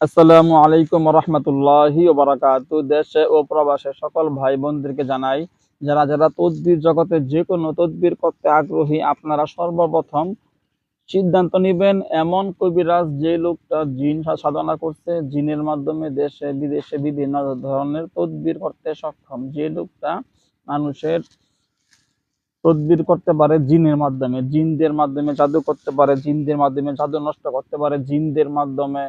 আসসালামু আলাইকুম রহমতুল্লাহি বারাকাত দেশে ও প্রবাসে সকল ভাই বোনদেরকে জানাই, যারা যারা তদবির জগতে যে কোনো তদবির করতে আগ্রহী, আপনারা সর্বপ্রথম সিদ্ধান্ত নেবেন, এমন কবিরাজ যে লোকটা জিন সাধনা করছে, জিনের মাধ্যমে দেশে, বিদেশে বিভিন্ন ধরনের তদবির করতে সক্ষম। যে লোকটা মানুষের তদবির করতে পারে জিনের মাধ্যমে, জিনদের মাধ্যমে জাদু করতে পারে, জিনদের মাধ্যমে জাদু নষ্ট করতে পারে, জিনদের মাধ্যমে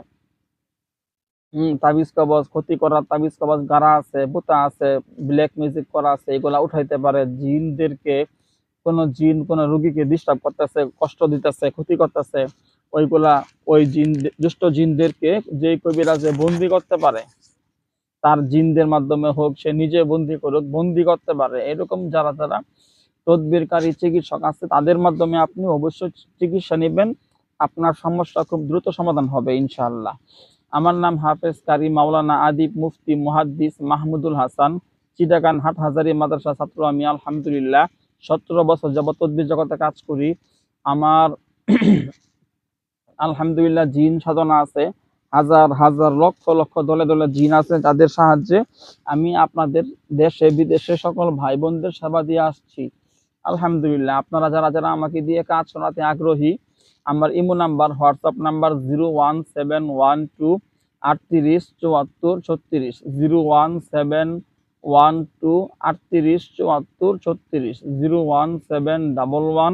তাবিজ কবজ, ক্ষতি করার তাবিজ কবজ, গাড়া আছে, বোতা আছে ব্ল্যাক মিউজিক করা আছে, এগুলা উঠাইতে পারে। জিনদেরকে, কোন জিন, কোন রোগীকে ডিস্টার্ব করতেছে, কষ্ট দিতেছে, ক্ষতি করতেছে, ওইগুলা ওই জিন, দুষ্ট জিনদেরকে যে কবিরাজে বন্দি করতে পারে, তার জিনদের মাধ্যমে হোক, সে নিজে বন্দি করুক, বন্দি করতে পারে। এরকম যারা যারা তদবিরকারী চিকিৎসক আছে, তাদের মাধ্যমে আপনি অবশ্যই চিকিৎসা নেবেন। আপনার সমস্যা খুব দ্রুত সমাধান হবে, ইনশাআল্লাহ। আমার নাম হাফেজ কারি মাওলানা আদিব মুফতি মুহাদ্দিস মাহমুদুল হাসান চিটাগান হাট হাজারি মাদ্রাসা ছাত্র। আমি আলহামদুলিল্লাহ সতেরো বছর যাবত তদ্বির জগতে কাজ করি। আমার আলহামদুলিল্লাহ জিন সাধনা আছে। হাজার হাজার লক্ষ লক্ষ দলে দলে জিন আছে যাদের সাহায্যে আমি আপনাদের দেশে, বিদেশে সকল ভাই বোনদের সেবা দিয়ে আসছি। আলহামদুলিল্লাহ, আপনারা যারা যারা আমাকে দিয়ে কাজ শোনাতে আগ্রহী, আমার imo number, WhatsApp number zero one seven one two আটত্রিশ, চুয়াত্তর, ছত্রিশ। Zero one seven one two আটত্রিশ, চুয়াত্তর, ছত্রিশ। Zero one seven double one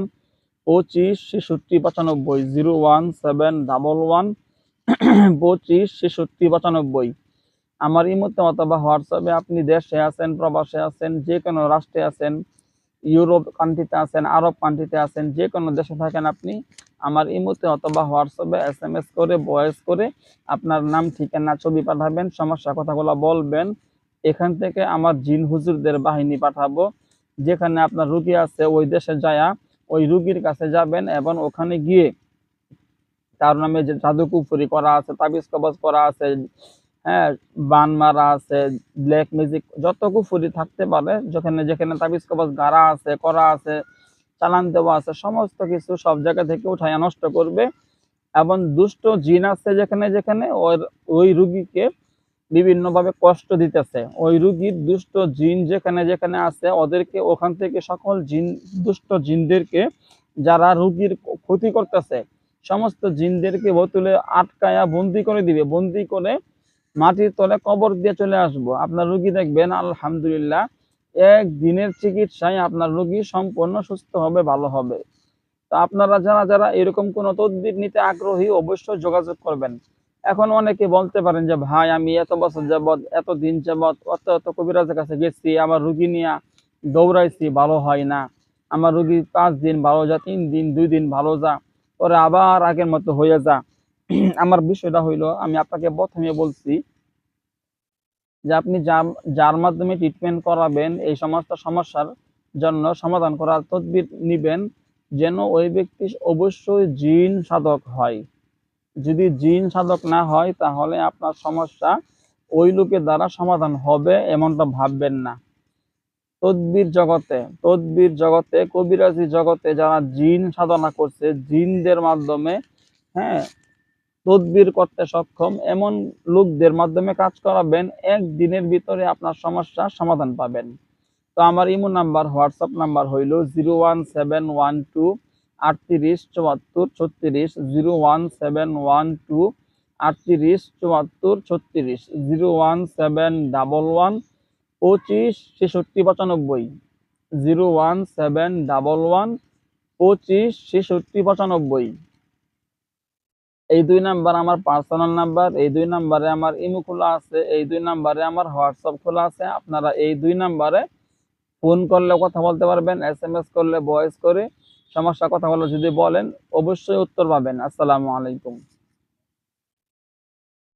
পঁচিশ, ছেষট্টি, পঁচানব্বই। Zero one seven double one পঁচিশ, ছেষট্টি, পঁচানব্বই। আমার ইমোতে অথবা হোয়াটসঅ্যাপে আপনি দেশে আছেন, প্রবাসে আছেন, যে কোনো রাষ্ট্রে আছেন, ইউরোপ কান্ট্রিতে আছেন, আরব কান্ট্রিতে আছেন, যে কোনো দেশে থাকেন আপনি আমার ইমোতে অথবা হোয়াটসঅ্যাপে এস এম এস করে, ভয়েস করে আপনার নাম, ঠিকানা, ছবি পাঠাবেন, সমস্যা কথাগুলো বলবেন। এখান থেকে আমার জিন হুজুরদের বাহিনী পাঠাবো। যেখানে আপনার রুগী আছে, ওই দেশে যায়া ওই রুগীর কাছে যাবেন এবং ওখানে গিয়ে তার নামে যে জাদু কুফুরি করা আছে, তাবিজ কবজ করা আছে হ্যাঁ বান মারা আছে, ব্ল্যাক ম্যাজিক, যত কুফুরি থাকতে পারে, যেখানে যেখানে তাবিজ কবজ গাড়া আছে, করা আছে চালান দেওয়া আছে, সমস্ত কিছু সব জায়গা থেকে উঠাইয়া নষ্ট করবে। এবং দুষ্ট জিন আছে যেখানে যেখানে, ওর, ওই রুগীকে বিভিন্নভাবে কষ্ট দিতেছে। ওই রুগীর দুষ্ট জিন যেখানে যেখানে আছে, ওদেরকে ওখান থেকে সকল জিন, দুষ্ট জিনদেরকে যারা রুগীর ক্ষতি করতেছে, সমস্ত জিনদেরকে বোতলে আটকায়া বন্দি করে দিবে। বন্দি করে মাটির তলে কবর দিয়ে চলে আসব। আপনার রুগী দেখবেন, আলহামদুলিল্লাহ এক দিনের চিকিৎসায় আপনার রোগী সম্পূর্ণ সুস্থ হবে, ভালো হবে। তো আপনারা যারা যারা এরকম কোন তদবির নিতে আগ্রহী, অবশ্যই যোগাযোগ করবেন। এখন অনেকে বলতে পারেন যে, ভাই, আমি এত বছর যাবৎ, এত দিন যাবৎ, অত অত কবিরাজের কাছে গেছি, আমার রুগী নিয়ে দৌড়াইছি, ভালো হয় না। আমার রুগী পাঁচ দিন ভালো যা, তিন দিন, দুই দিন ভালো যা, পরে আবার আগের মতো হয়ে যা। আমার বিষয়টা হইল, আমি আপনাকে প্রথমে বলছি যে আপনি যার মাধ্যমে ট্রিটমেন্ট করাবেন এই সমস্ত সমস্যার জন্য সমাধান করার তদবির নিবেন যেন ওই ব্যক্তি অবশ্যই জিন সাধক হয়। যদি জিন সাধক না হয়, তাহলে আপনার সমস্যা ওই লোকের দ্বারা সমাধান হবে এমনটা ভাববেন না। তদবির জগতে তদবির জগতে, কবিরাজি জগতে যারা জিন সাধনা করছে, জিনদের মাধ্যমে হ্যাঁ তদবির করতে সক্ষম এমন লোকদের মাধ্যমে কাজ করাবেন, এক দিনের ভিতরে আপনার সমস্যার সমাধান পাবেন। তো আমার ইমো নাম্বার, হোয়াটসঅ্যাপ নাম্বার হইল zero one seven one two আটত্রিশ চুয়াত্তর ছত্রিশ, zero one seven one two আটত্রিশ চুয়াত্তর ছত্রিশ, zero one seven double one পঁচিশ ছেষট্টি পঁচানব্বই zero one seven double one পঁচিশ, ছেষট্টি, পঁচানব্বই। এই দুই নাম্বার আমার পার্সোনাল নাম্বার এই দুই নাম্বারে আমার ইমো খোলা আছে, এই দুই নাম্বারে আমার হোয়াটসঅ্যাপ খোলা আছে। আপনারা এই দুই নাম্বারে ফোন করলে কথা বলতে পারবেন এস এম এস করলে ভয়েস করে সমস্যা কথা বলে যদি বলেন, অবশ্যই উত্তর পাবেন। আসসালামু আলাইকুম।